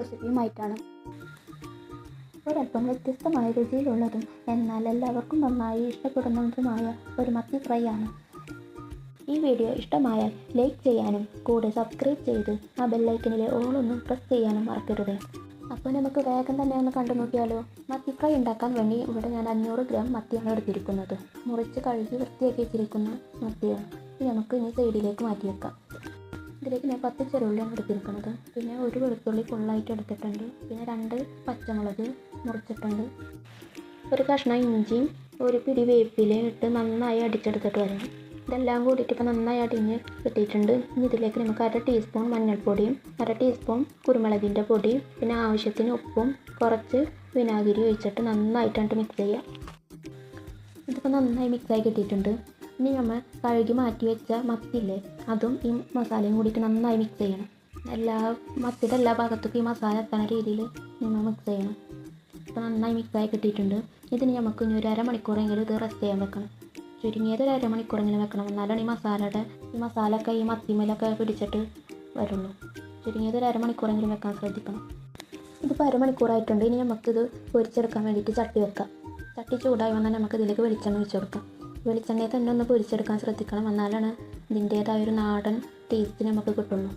റെസിപ്പിയുമായിട്ടാണ് ഒരല്പം വ്യത്യസ്തമായ രുചിയിലുള്ളതും എന്നാൽ എല്ലാവർക്കും നന്നായി ഇഷ്ടപ്പെടുന്നതുമായ ഒരു മത്തി ഫ്രൈ ആണ് ഈ വീഡിയോ ഇഷ്ടമായാൽ ലൈക്ക് ചെയ്യാനും കൂടെ സബ്സ്ക്രൈബ് ചെയ്ത് ആ ബെല്ലൈക്കനിലെ ഓളൊന്നും പ്രസ് ചെയ്യാനും മറക്കരുത്. അപ്പോൾ നമുക്ക് വേഗം തന്നെ ഒന്ന് കണ്ടു നോക്കിയാലോ? മത്തി ഫ്രൈ ഉണ്ടാക്കാൻ വേണ്ടി ഇവിടെ ഞാൻ അഞ്ഞൂറ് ഗ്രാം മത്തിയാണ് എടുത്തിരിക്കുന്നത്. മുറിച്ച് കഴുകി വൃത്തിയാക്കി വെച്ചിരിക്കുന്ന മത്തിയാണ്. നമുക്ക് ഇനി സൈഡിലേക്ക് മാറ്റി വെക്കാം ഇതിലേക്ക് ഞാൻ പത്ത് ചെറുള്ളിയാണ് എടുത്തിരിക്കുന്നത്. പിന്നെ ഒരു വെളുത്തുള്ളി ഫുള്ളായിട്ട് എടുത്തിട്ടുണ്ട്. പിന്നെ രണ്ട് പച്ചമുളക് മുറിച്ചിട്ടുണ്ട്. ഒരു കഷ്ണം ഇഞ്ചിയും ഒരു പിടി വേപ്പിലയും ഇട്ട് നന്നായി അടിച്ചെടുത്തിട്ട് വരണം. ഇതെല്ലാം കൂടിയിട്ട് ഇപ്പോൾ നന്നായി അടിഞ്ഞ് കിട്ടിയിട്ടുണ്ട്. ഇനി ഇതിലേക്ക് നമുക്ക് അര ടീസ്പൂൺ മഞ്ഞൾപ്പൊടിയും അര ടീസ്പൂൺ കുരുമുളകിന്റെ പൊടിയും പിന്നെ ആവശ്യത്തിന് ഉപ്പും കുറച്ച് വിനാഗിരി ഒഴിച്ചിട്ട് നന്നായിട്ടാണ് മിക്സ് ചെയ്യാം. ഇതിപ്പോൾ നന്നായി മിക്സായി കിട്ടിയിട്ടുണ്ട്. ഇനി നമ്മൾ കഴുകി മാറ്റി വെച്ച മത്തില്ലേ അതും ഈ മസാലയും കൂടിയിട്ട് നന്നായി മിക്സ് ചെയ്യണം. എല്ലാ മത്തിയുടെ എല്ലാ ഭാഗത്തേക്കും ഈ മസാല എത്തണ രീതിയിൽ നമ്മൾ മിക്സ് ചെയ്യണം. അപ്പോൾ നന്നായി മിക്സായി കിട്ടിയിട്ടുണ്ട്. ഇതിന് നമുക്ക് ഇനി ഒരു അരമണിക്കൂറെങ്കിലും ഇത് റെസ്റ്റ് ചെയ്യാൻ വെക്കണം. ചുരുങ്ങിയത് ഒരു അരമണിക്കൂറെങ്കിലും വെക്കണം. എന്നാലാണ് ഈ മസാലയുടെ ഈ മസാല ഒക്കെ ഈ മത്തിമേലൊക്കെ പിടിച്ചിട്ട് വരുള്ളൂ. ചുരുങ്ങിയത് ഒരു അരമണിക്കൂറെങ്കിലും വെക്കാൻ ശ്രദ്ധിക്കണം. ഇതിപ്പോൾ അരമണിക്കൂറായിട്ടുണ്ട് ഇനി നമുക്കിത് പൊരിച്ചെടുക്കാൻ വേണ്ടിയിട്ട് ചട്ടി വെക്കാം. ചട്ടി ചൂടായി വന്നാൽ നമുക്ക് ഇതിലേക്ക് വെളിച്ചെണ്ണ ഒഴിച്ച് കൊടുക്കാം. വെളിച്ചെണ്ണയെ തന്നെ ഒന്ന് പൊരിച്ചെടുക്കാൻ ശ്രദ്ധിക്കണം. എന്നാലാണ് ഇതിന്റേതായ ഒരു നാടൻ ടേസ്റ്റ് നമുക്ക് കിട്ടുള്ളൂ.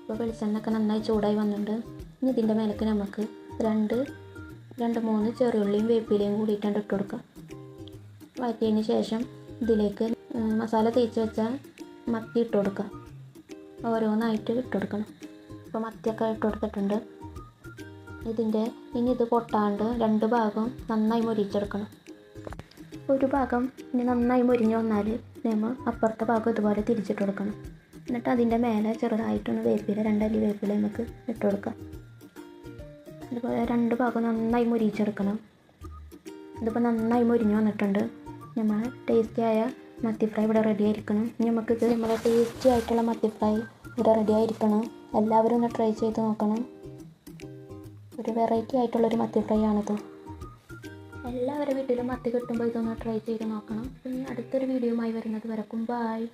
അപ്പോൾ വെളിച്ചെണ്ണ ഒക്കെ നന്നായി ചൂടായി വന്നിട്ടുണ്ട്. ഇനി ഇതിന്റെ മേലേക്ക് നമുക്ക് രണ്ട് രണ്ട് മൂന്ന് ചെറിയുള്ളിയും വേപ്പിലയും കൂടിയിട്ടാണ് ഇട്ട് കൊടുക്കുക. വഴറ്റിയതിന് ശേഷം ഇതിലേക്ക് മസാല തേച്ച് വെച്ച മത്തി ഇട്ട് കൊടുക്കുക. ഓരോന്നായിട്ട് ഇട്ട് കൊടുക്കണം. ഇപ്പോൾ മത്തിയൊക്കെ ഇട്ട് കൊടുത്തിട്ടുണ്ട്. ഇതിന്റെ ഇനി ഇത് പൊട്ടാണ്ട് രണ്ട് ഭാഗം നന്നായി മൊരിച്ചെടുക്കണം. ഒരു ഭാഗം ഇനി നന്നായി മുരിഞ്ഞു വന്നാൽ നമ്മൾ അപ്പുറത്തെ ഭാഗം ഇതുപോലെ തിരിച്ചിട്ട് കൊടുക്കണം. എന്നിട്ട് അതിന്റെ മേലെ ചെറുതായിട്ടൊന്ന് വേപ്പില രണ്ടല്ലി വേപ്പില നമുക്ക് ഇട്ട് കൊടുക്കാം. അതുപോലെ രണ്ട് ഭാഗം നന്നായി മുരിച്ചെടുക്കണം ഇതിപ്പോൾ നന്നായി മുരിഞ്ഞു വന്നിട്ടുണ്ട്. നമ്മൾ ടേസ്റ്റിയായ മത്തി ഫ്രൈ ഇവിടെ റെഡി ആയിരിക്കണം. നമുക്കിത് നമ്മളെ ടേസ്റ്റി ആയിട്ടുള്ള മത്തി ഫ്രൈ ഇവിടെ റെഡി ആയിരിക്കണം. എല്ലാവരും ഒന്ന് ട്രൈ ചെയ്ത് നോക്കണം. ഒരു വെറൈറ്റി ആയിട്ടുള്ളൊരു മത്തി ഫ്രൈ ആണിത്. എല്ലാവരുടെ വീട്ടിലും മത്തി കിട്ടുമ്പോൾ ഇതൊന്ന് ട്രൈ ചെയ്ത് നോക്കണം. ഇനി അടുത്തൊരു വീഡിയോയുമായി വരുന്നത് വരക്കും ബായ്